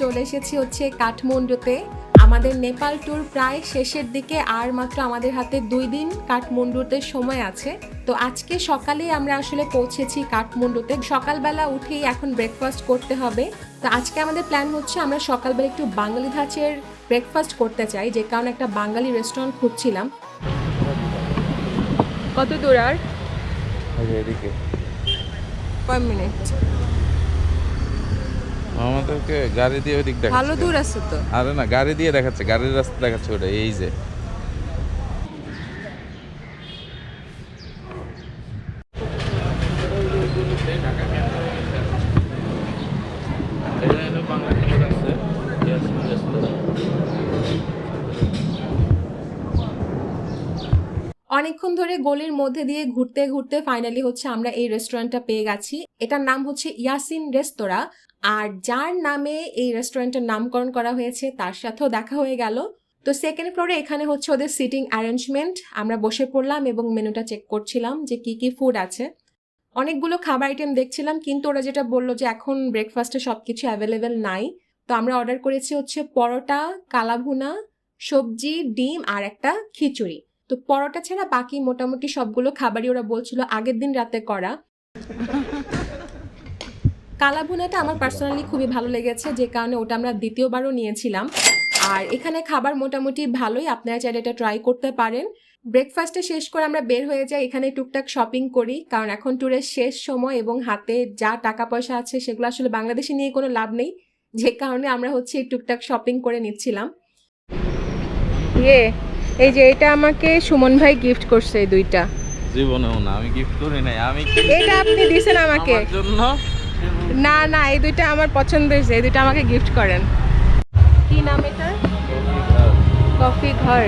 চলে এসেছি হচ্ছে কাঠমান্ডুতে। আমাদের নেপাল ট্যুর প্রায় শেষের দিকে আর মাত্র আমাদের হাতে দুই দিন কাঠমান্ডুতে সময় আছে। তো আজকে সকালেই আমরা আসলে পৌঁছেছি কাঠমান্ডুতে। সকালবেলা উঠেই এখন ব্রেকফাস্ট করতে হবে। তো আজকে আমাদের প্ল্যান হচ্ছে আমরা সকালবেলা একটু বাঙালি ধাঁচের ব্রেকফাস্ট করতে চাই যে কারণে একটা বাঙালি রেস্টুরেন্ট খুঁজছিলাম। কত দূর আর? কয় মিনিট আমাদেরকে গাড়ি দিয়ে ওই দিক দেখাচ্ছে। ভালো দূর আছে তো। আরে না গাড়ি দিয়ে দেখাচ্ছে গাড়ির রাস্তা দেখাচ্ছে ওটা এই যে। অনেকক্ষণ ধরে গলির মধ্যে দিয়ে ঘুরতে ঘুরতে ফাইনালি হচ্ছে আমরা এই রেস্টুরেন্টটা পেয়ে গেছি। এটার নাম হচ্ছে ইয়াসিন রেস্তোরাঁ। আর যার নামে এই রেস্টুরেন্টের নামকরণ করা হয়েছে, তার সাথেও দেখা হয়ে গেল। তো সেকেন্ড ফ্লোরে এখানে হচ্ছে ওদের সিটিং অ্যারেঞ্জমেন্ট আমরা বসে পড়লাম এবং মেনুটা চেক করছিলাম যে কি কি ফুড আছে। অনেকগুলো খাবার আইটেম দেখছিলাম, কিন্তু ওরা যেটা বলল যে এখন ব্রেকফাস্টে সব কিছু অ্যাভেলেবেল নাই। তো আমরা অর্ডার করেছি হচ্ছে পরোটা, কালাভুনা, সবজি, ডিম আর একটা খিচুড়ি। তো পরোটা ছাড়া বাকি মোটামুটি সবগুলো খাবারই ওরা বলছিল আগের দিন রাতে করা। কালাভুনাটা আমার পার্সোনালি খুবই ভালো লেগেছে, যে কারণে ওটা আমরা দ্বিতীয়বারও নিয়েছিলাম। আর এখানে খাবার মোটামুটি ভালোই, আপনারা চাইলে এটা ট্রাই করতে পারেন। ব্রেকফাস্টে শেষ করে আমরা বের হয়ে যাই এখানে টুকটাক শপিং করি, কারণ এখন ট্যুরের শেষ সময় এবং হাতে যা টাকা পয়সা আছে সেগুলো আসলে বাংলাদেশে নিয়ে কোনো লাভ নেই। যে কারণে আমরা হচ্ছে টুকটাক শপিং করে নিচ্ছিলাম। ইয়ে এই যে এটা আমাকে সুমন ভাই গিফট করছে এই দুইটা। জীবনেও না আমি গিফট করি নাই আমি এটা আপনি দিছেন আমাকে। আমার জন্য। না না এই দুইটা আমার পছন্দ হয়েছে এই দুইটা আমাকে গিফট করেন। কি নাম এটা? কফি ঘর।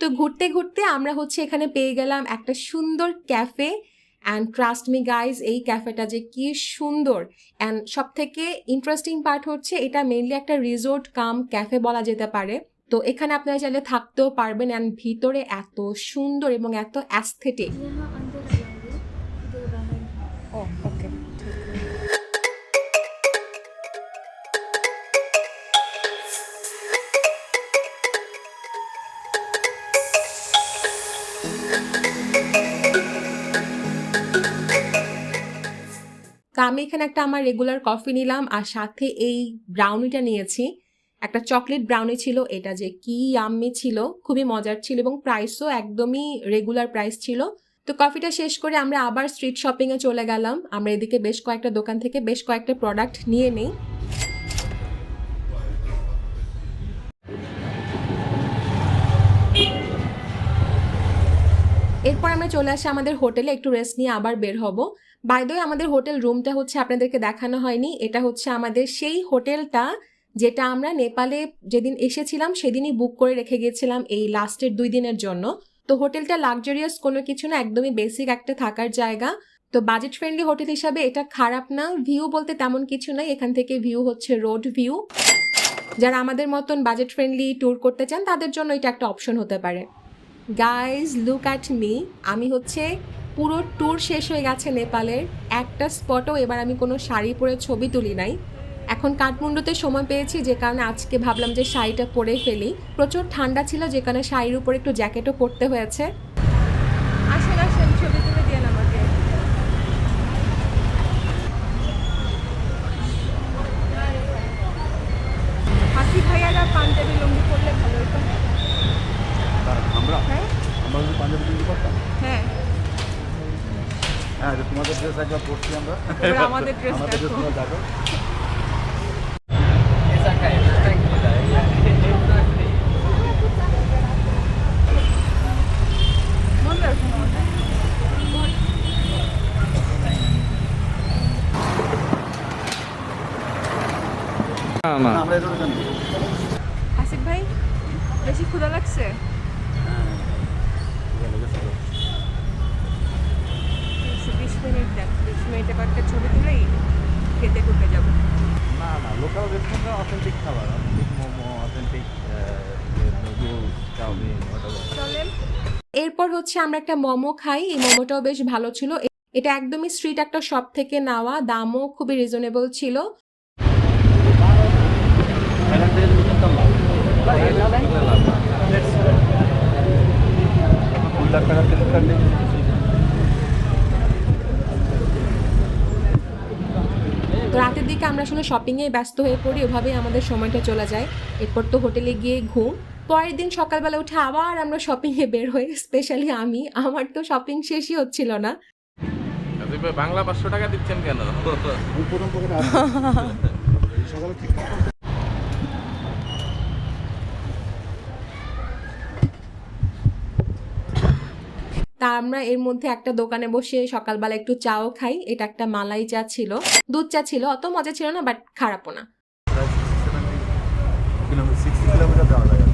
তো ঘুরতে ঘুরতে আমরা হচ্ছে এখানে পেয়ে গেলাম একটা সুন্দর cafe. And trust me guys এই ক্যাফেটা যে কি সুন্দর। অ্যান্ড সব থেকে ইন্টারেস্টিং পার্ট হচ্ছে এটা মেনলি একটা রিসোর্ট কাম ক্যাফে বলা যেতে পারে। তো এখানে আপনারা চাইলে থাকতেও পারবেন অ্যান্ড ভিতরে এত সুন্দর এবং এত অ্যাস্থেটিক oh, তা আমি এখানে একটা আমার রেগুলার কফি নিলাম আর সাথে এই ব্রাউনিটা নিয়েছি। একটা চকলেট ব্রাউনি ছিল, এটা যে কি আম্মি ছিল, খুবই মজার ছিল এবং প্রাইসও একদমই রেগুলার প্রাইস ছিল। তো কফিটা শেষ করে আমরা আবার স্ট্রিট শপিংয়ে চলে গেলাম। আমরা এদিকে বেশ কয়েকটা দোকান থেকে বেশ কয়েকটা প্রোডাক্ট নিয়ে নিই। এরপর আমরা চলে আসি আমাদের হোটেলে, একটু রেস্ট নিয়ে আবার বের হব। বাই দ্য আমাদের হোটেল রুমটা হচ্ছে আপনাদেরকে দেখানো হয়নি, এটা হচ্ছে আমাদের সেই হোটেলটা যেটা আমরা নেপালে যেদিন এসেছিলাম, সেদিনই বুক করে রেখে গিয়েছিলাম এই লাস্টের দুই দিনের জন্য। তো হোটেলটা লাক্সারিয়াস কোনো কিছু না, একদমই বেসিক একটা থাকার জায়গা। তো বাজেট ফ্রেন্ডলি হোটেল হিসাবে এটা খারাপ না ভিউ বলতে তেমন কিছু নাই। এখান থেকে ভিউ হচ্ছে রোড ভিউ যারা আমাদের মতন বাজেট ফ্রেন্ডলি ট্যুর করতে চান, তাদের জন্য এটা একটা অপশন হতে পারে। গাইজ লুক অ্যাট মি আমি হচ্ছে পুরো ট্যুর শেষ হয়ে গেছে নেপালের। একটা স্পটও এবার আমি কোনো শাড়ি পরে ছবি তুলি নাই। এখন কাঠমান্ডুতে সময় পেয়েছি যে কারণে আজকে ভাবলাম যে শাড়িটা পরে ফেলি। প্রচুর ঠান্ডা ছিল যে কারণে শাড়ির উপর একটু জ্যাকেটও পরতে হয়েছে। আসেন আসেন ছবি তুলে দিয়ে আমাকে। হাসি ভাইয়ারা পাঞ্জাবি লুঙ্গি পরলে ভালো হতো। আমরা? হ্যাঁ? আমরা পাঞ্জাবি হ্যাঁ। হ্যাঁ তোমাদের ড্রেস একবার পরছি আমরা। আমাদের ড্রেস আমাদের ড্রেস দেখো। হচ্ছে আমরা একটা মোমো খাই। এই মোমোটাও বেশ ভালো ছিল। এটা একদমই স্ট্রিট একটা শপ থেকে নেওয়া। দামও খুবই রিজনেবল ছিল। রাতের দিকে আমরা আসলে শপিংয়ে ব্যস্ত হয়ে পড়ি। ওভাবেই আমাদের সময়টা চলে যায়। এরপর তো হোটেলে গিয়ে ঘুম। পরের দিন সকালবেলা উঠে আবার আমরা শপিংয়ে বের হই স্পেশালি আমি। আমার তো শপিং শেষই হচ্ছিল না। বাংলা পাঁচশো টাকা দিচ্ছেন কেন? তা আমরা এর মধ্যে একটা দোকানে বসে সকালবেলা একটু চাও খাই। এটা একটা মালাই চা ছিল। দুধ চা ছিল অত মজা ছিল না বাট খারাপও না কিলোমিটার সিক্সটি কিলোমিটার যাওয়া লাগে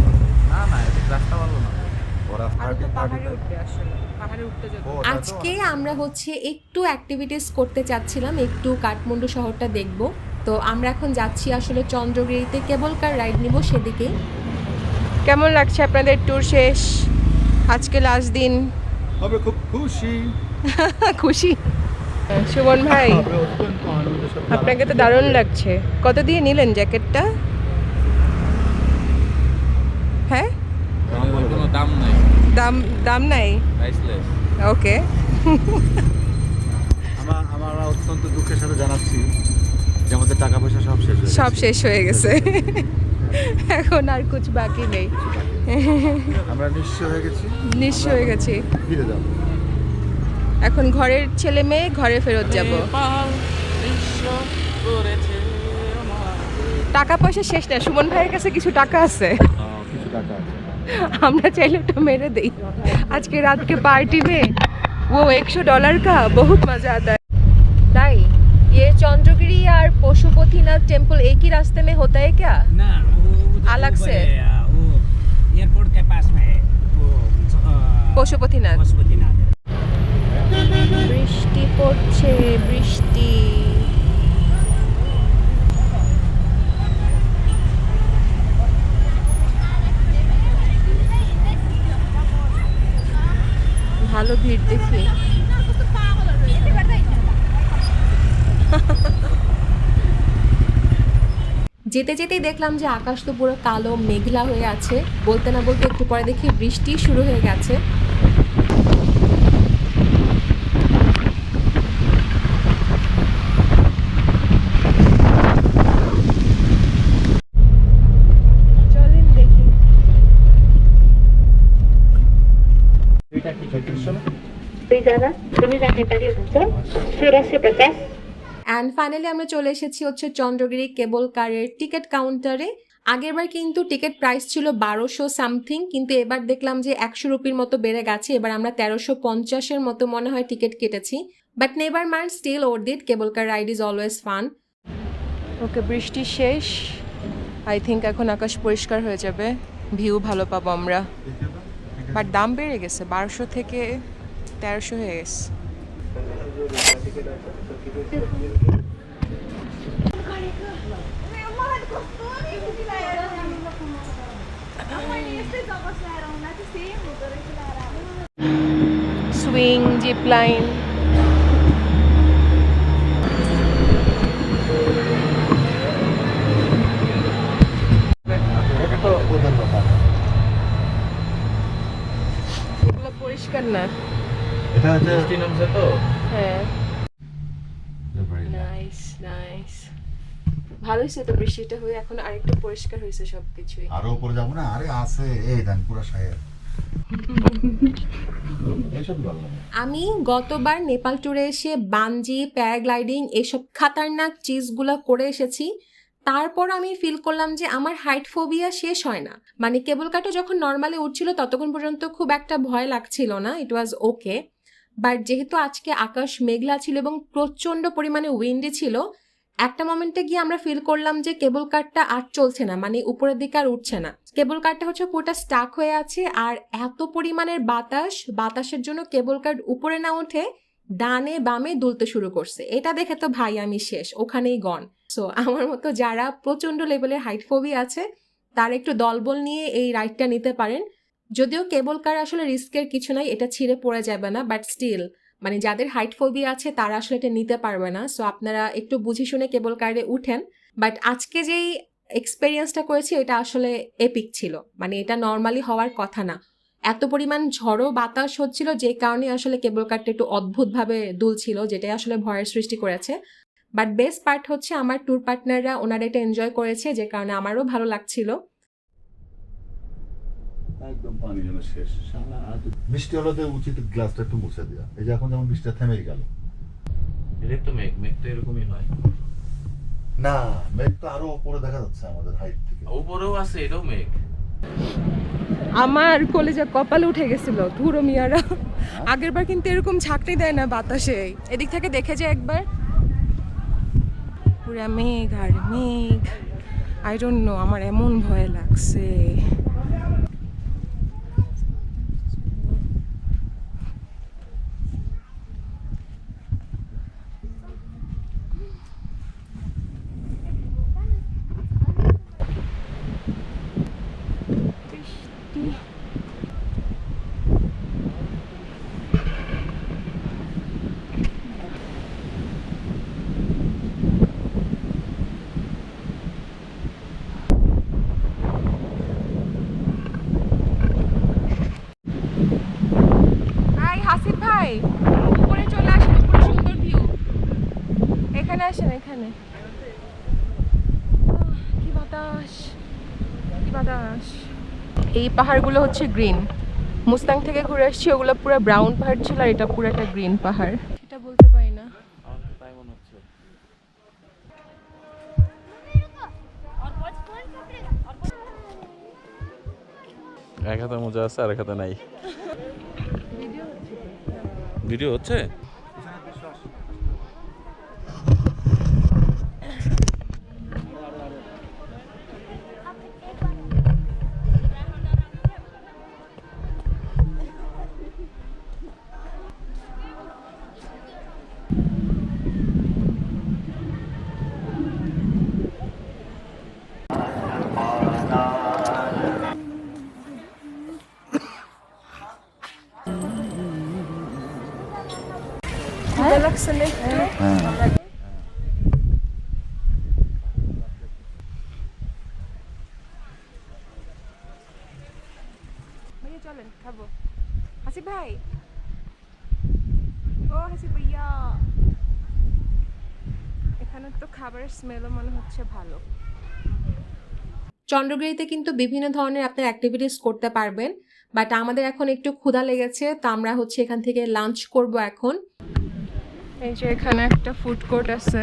না না এটা রাস্তা ভালো না ওরা আজকে আমরা হচ্ছে একটু অ্যাক্টিভিটিস করতে চাচ্ছিলাম একটু কাঠমান্ডু শহরটা দেখব। তো আমরা এখন যাচ্ছি আসলে চন্দ্রগিরিতে। কেবল কার রাইড নিব সেদিকে কেমন লাগছে আপনাদের ট্যুর শেষ? আজকে লাস্ট দিন। হবে খুব খুশি। খুশি। সুমন ভাই আপনাকে তো দারুণ লাগছে। কত দিয়ে নিলেন জ্যাকেটটা হ্যাঁ দাম বলো কোনো দাম নাই দাম দাম নাই? Priceless okay. আমরা আমরা অত্যন্ত দুঃখের সাথে জানাচ্ছি যে আমাদের টাকা পয়সা সব শেষ হয়ে সব গেছে। শেষ হয়ে গেছে। এখন আর কুছ বাকি নেই। আমরা নিঃস্ব হয়ে গেছি। নিঃস্ব হয়ে গেছি। ফিরে যাব। এখন ঘরের ছেলে মেয়ে ঘরে ফেরত যাব। টাকা পয়সা শেষ না সুমন ভাইয়ের কাছে কিছু টাকা আছে? কিছু টাকা আছে। আমরা চাইলে ওটা মেরে दें आज के रात के पार्टी में वो 100 डॉलर का बहुत मजा आता है ताई ये चंद्रगिरी और पशुपतिनाथ टेम्पल एक ही रास्ते में होता है क्या ना वो उधर अलग ऊपर से? है, वो एयरपोर्ट के पास में है वो अ, পশুপতিনাথ पशुपतिनाथ বৃষ্টি পড়ছে বৃষ্টি ভালো ভিড় দেখি। যেতে যেতেই দেখলাম যে আকাশ তো পুরো কালো, মেঘলা হয়ে আছে। বলতে না বলতে একটু পরে দেখি বৃষ্টি শুরু হয়ে গেছে চলেন দেখি অ্যান্ড ফাইনালি আমরা চলে এসেছি হচ্ছে চন্দ্রগিরি কেবল কারের টিকিট কাউন্টারে। আগেরবার কিন্তু টিকিট প্রাইস ছিল বারোশো সামথিং কিন্তু এবার দেখলাম যে একশো রুপির মতো বেড়ে গেছে। এবার আমরা তেরোশো পঞ্চাশের মতো মনে হয় টিকিট কেটেছি। But never mind still or that cable car ride is always fun okay বৃষ্টি শেষ। আই থিঙ্ক এখন আকাশ পরিষ্কার হয়ে যাবে। ভিউ ভালো পাবো আমরা। বাট দাম বেড়ে গেছে বারোশো থেকে তেরোশো হয়ে গেছে। সুইং জিপ লাইন পরিষ্কার না। এটা হচ্ছে নামছে তো। হ্যাঁ। নাইস নাইস ভালো হয়েছে তো বৃষ্টিটা হয়ে এখন আরেকটু পরিষ্কার হয়েছে সব কিছুই আরও উপরে যাব না আরে আছে এই দেন পুরো সাহেব। আমি গতবার নেপাল ট্যুরে এসে বানজি প্যারাগ্লাইডিং এসব খাতারনাক চিজগুলো করে এসেছি। তারপর আমি ফিল করলাম যে আমার হাইট ফোবিয়া শেষ হয় না। মানে কেবল কাটে যখন নর্মালি উঠছিল ততক্ষণ পর্যন্ত খুব একটা ভয় লাগছিল না ইট ওয়াজ ওকে বাট যেহেতু আজকে আকাশ মেঘলা ছিল এবং প্রচণ্ড পরিমাণে উইন্ডি ছিল, একটা মোমেন্টে গিয়ে আমরা ফিল করলাম যে কেবল কারটা আর চলছে না মানে উপরের দিকে আর উঠছে না। কেবল কারটা হচ্ছে পুরোটা স্টাক হয়ে আছে আর এত পরিমাণের বাতাস, বাতাসের জন্য কেবল কার্ড উপরে না উঠে ডানে বামে দুলতে শুরু করছে। এটা দেখে তো ভাই আমি শেষ, ওখানেই গন সো আমার মতো যারা প্রচণ্ড লেভেলের হাইট ফোবি আছে, তার একটু দলবল নিয়ে এই রাইডটা নিতে পারেন। যদিও কেবল কার আসলে রিস্কের কিছু নাই, এটা ছিঁড়ে পড়ে যাবে না বাট স্টিল মানে যাদের হাইট ফোবি আছে, তারা আসলে এটা নিতে পারবে না। সো আপনারা একটু বুঝে শুনে কেবল কারে উঠেন। বাট আজকে যেই এক্সপেরিয়েন্সটা করেছি, এটা আসলে এপিক ছিল। মানে এটা নর্মালি হওয়ার কথা না। এত পরিমাণ ঝড়ো বাতাস হচ্ছিল, যে কারণে আসলে কেবল কারটা একটু অদ্ভুতভাবে দুলছিল, যেটাই আসলে ভয়ের সৃষ্টি করেছে। বাট বেস্ট পার্ট হচ্ছে, আমার ট্যুর পার্টনাররা ওনারা এটা এনজয় করেছে, যে কারণে আমারও ভালো লাগছিল। একদম পানি যেন শেষ। বৃষ্টি হলে উচিত গ্লাসটা একটু মুছে দেওয়া। এই যে এখন যেমন বৃষ্টিটা গেল। এটা তো মেঘ মেঘ তো এরকমই হয়। না মেঘ তো আরও উপরে দেখা যাচ্ছে আমাদের হাইট থেকে। উপরেও আছে এটাও মেঘ। আমার কলেজে কপালে উঠে গেছিল ধুরো মিয়ারা। আগের বার কিন্তু এরকম ঝাঁকনি দেয় না বাতাসে। এদিক থেকে দেখে যে একবার। পুরা মেঘ আর মেঘ। আই ডোন্ট নো আমার এমন ভয় লাগছে। ভাই হাসিফ ভাই। উপরে চলে আসেন, উপরে সুন্দর ভিউ এখানে আসেন, এখানে। কি বাতাস কি বাতাস। এই পাহাড়গুলো হচ্ছে গ্রিন। মুস্তাং থেকে ঘুরে আসছি, ওগুলো পুরো ব্রাউন পাহাড় ছিল আর এটা পুরো একটা গ্রিন পাহাড়। এটা বলতে পারি না। এক হাতে মোজা আছে আর এক হাতে নাই। ভিডিও হচ্ছে খিদে লাগছে হাসিব ভাই ও হাসিব ভাইয়া এখানে তো স্মেলও মনে হচ্ছে ভালো চন্দ্রগিরিতে কিন্তু বিভিন্ন ধরনের আপনার অ্যাক্টিভিটিস করতে পারবেন বাট আমাদের এখন একটু ক্ষুধা লেগেছে, তো আমরা হচ্ছে এখান থেকে লাঞ্চ করব এখন। এই যে এখানে একটা ফুড কোর্ট আছে।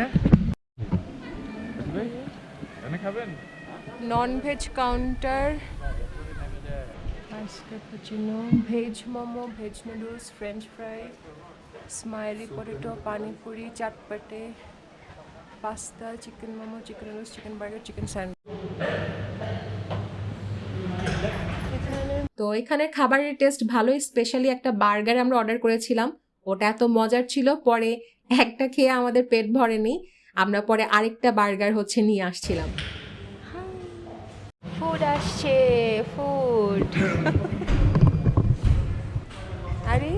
Non veg counter cappuccino veg momo veg noodles french fry smiley potato panipuri চাটপাটে pasta chicken momo chicken noodles chicken burger chicken sandwich তো এখানে খাবারের টেস্ট ভালোই স্পেশালি একটা বার্গার আমরা অর্ডার করেছিলাম। ওটা এত মজার ছিল পরে একটা খেয়ে আমাদের পেট ভরেনি আমরা পরে আরেকটা বার্গার হচ্ছে নিয়ে আসছিলাম। ফুড আসছে ফুড। আরে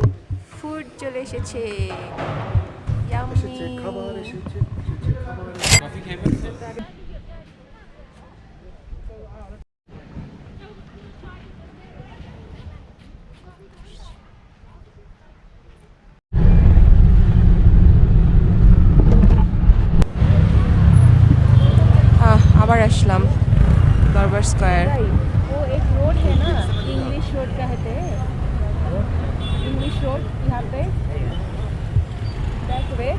ফুড চলে এসেছে। Yummy. কফি খেয়ে ফেলছে আহ, আবার আসলাম দরবার স্কোয়ার वो एक रोड है ना इंग्लिश रोड कहते हैं इंग्लिश रोड यहाँ पे बैक वे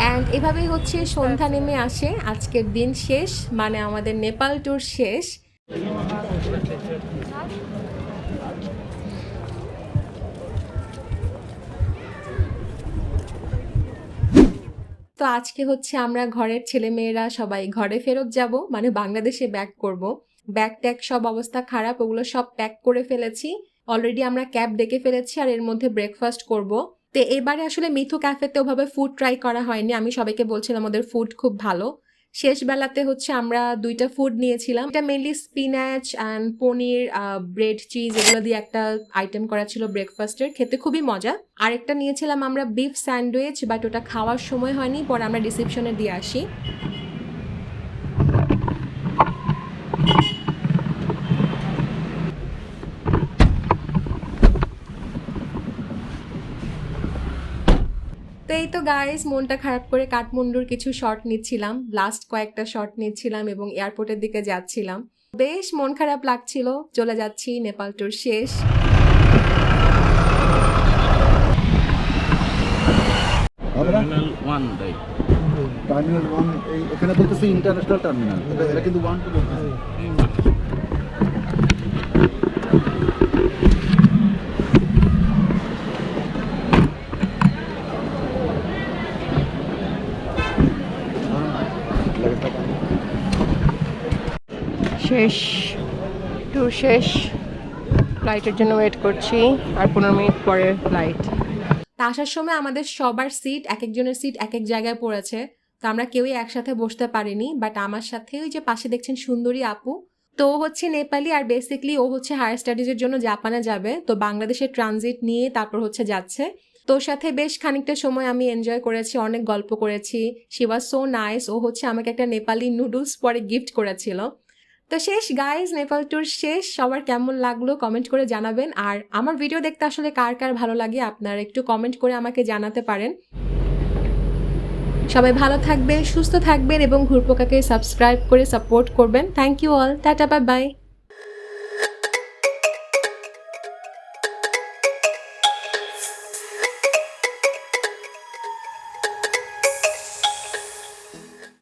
অ্যান্ড এভাবেই হচ্ছে সন্ধ্যা নেমে আসে আজকের দিন শেষ মানে আমাদের নেপাল ট্যুর শেষ তো আজকে হচ্ছে আমরা ঘরের ছেলে মেয়েরা সবাই ঘরে ফেরত যাব মানে বাংলাদেশে ব্যাক করব। ব্যাগ ট্যাগ সব অবস্থা খারাপ, ওগুলো সব প্যাক করে ফেলেছি। অলরেডি আমরা ক্যাব ডেকে ফেলেছি আর এর মধ্যে ব্রেকফাস্ট করব। তো এবারে আসলে মিথু ক্যাফেতে ওভাবে ফুড ট্রাই করা হয়নি। আমি সবাইকে বলছিলাম আমাদের ফুড খুব ভালো। শেষ বেলাতে হচ্ছে আমরা দুইটা ফুড নিয়েছিলাম। এটা mainly spinach and paneer bread cheese এগুলো দিয়ে একটা আইটেম করা ছিল ব্রেকফাস্টের খেতে খুবই মজা। আরেকটা নিয়েছিলাম আমরা বিফ স্যান্ডউইচ বাট ওটা খাওয়ার সময় হয়নি, পরে আমরা রিসেপশনে দিয়ে আসি। তো এই তো গাইস মনটা খারাপ করে কাঠমান্ডুর কিছু শট নিচ্ছিলাম লাস্ট কয়েকটা শট নিচ্ছিলাম এবং এয়ারপোর্টের দিকে যাচ্ছিলাম। বেশ মন খারাপ লাগছিল চলে যাচ্ছি নেপাল ট্যুর শেষ। টার্মিনাল ওয়ান টার্মিনাল ওয়ান এখানে বলতেছে ইন্টারন্যাশনাল টার্মিনাল এটা কিন্তু ওয়ান টু শেষ ট্যুর শেষ ফ্লাইটের জন্য ওয়েট করছি, আর পনেরো মিনিট পরে ফ্লাইট তা আসার সময় আমাদের সবার সিট এক একজনের সিট এক এক জায়গায় পড়েছে। তো আমরা কেউই একসাথে বসতে পারিনি বাট আমার সাথে ওই যে পাশে দেখছেন সুন্দরী আপু, তো ও হচ্ছে নেপালি, আর বেসিকলি ও হচ্ছে হায়ার স্টাডিজের জন্য জাপানে যাবে। তো বাংলাদেশের ট্রানজিট নিয়ে তারপর হচ্ছে যাচ্ছে। তোর সাথে বেশ খানিকটা সময় আমি এনজয় করেছি, অনেক গল্প করেছি। শি ওয়াজ সো নাইস ও হচ্ছে আমাকে একটা নেপালি নুডলস পরে গিফট করেছিল। তো শেষ গাইজ নেপাল ট্যুর শেষ। সবার কেমন লাগল কমেন্ট করে জানাবেন। আর আমার ভিডিও দেখতে আসলে কার কার ভালো লাগে আপনারা একটু কমেন্ট করে আমাকে জানাতে পারেন। সবাই ভালো থাকবেন, সুস্থ থাকবেন এবং ঘুরপোকাকে সাবস্ক্রাইব করে সাপোর্ট করবেন। Thank you all tata bye bye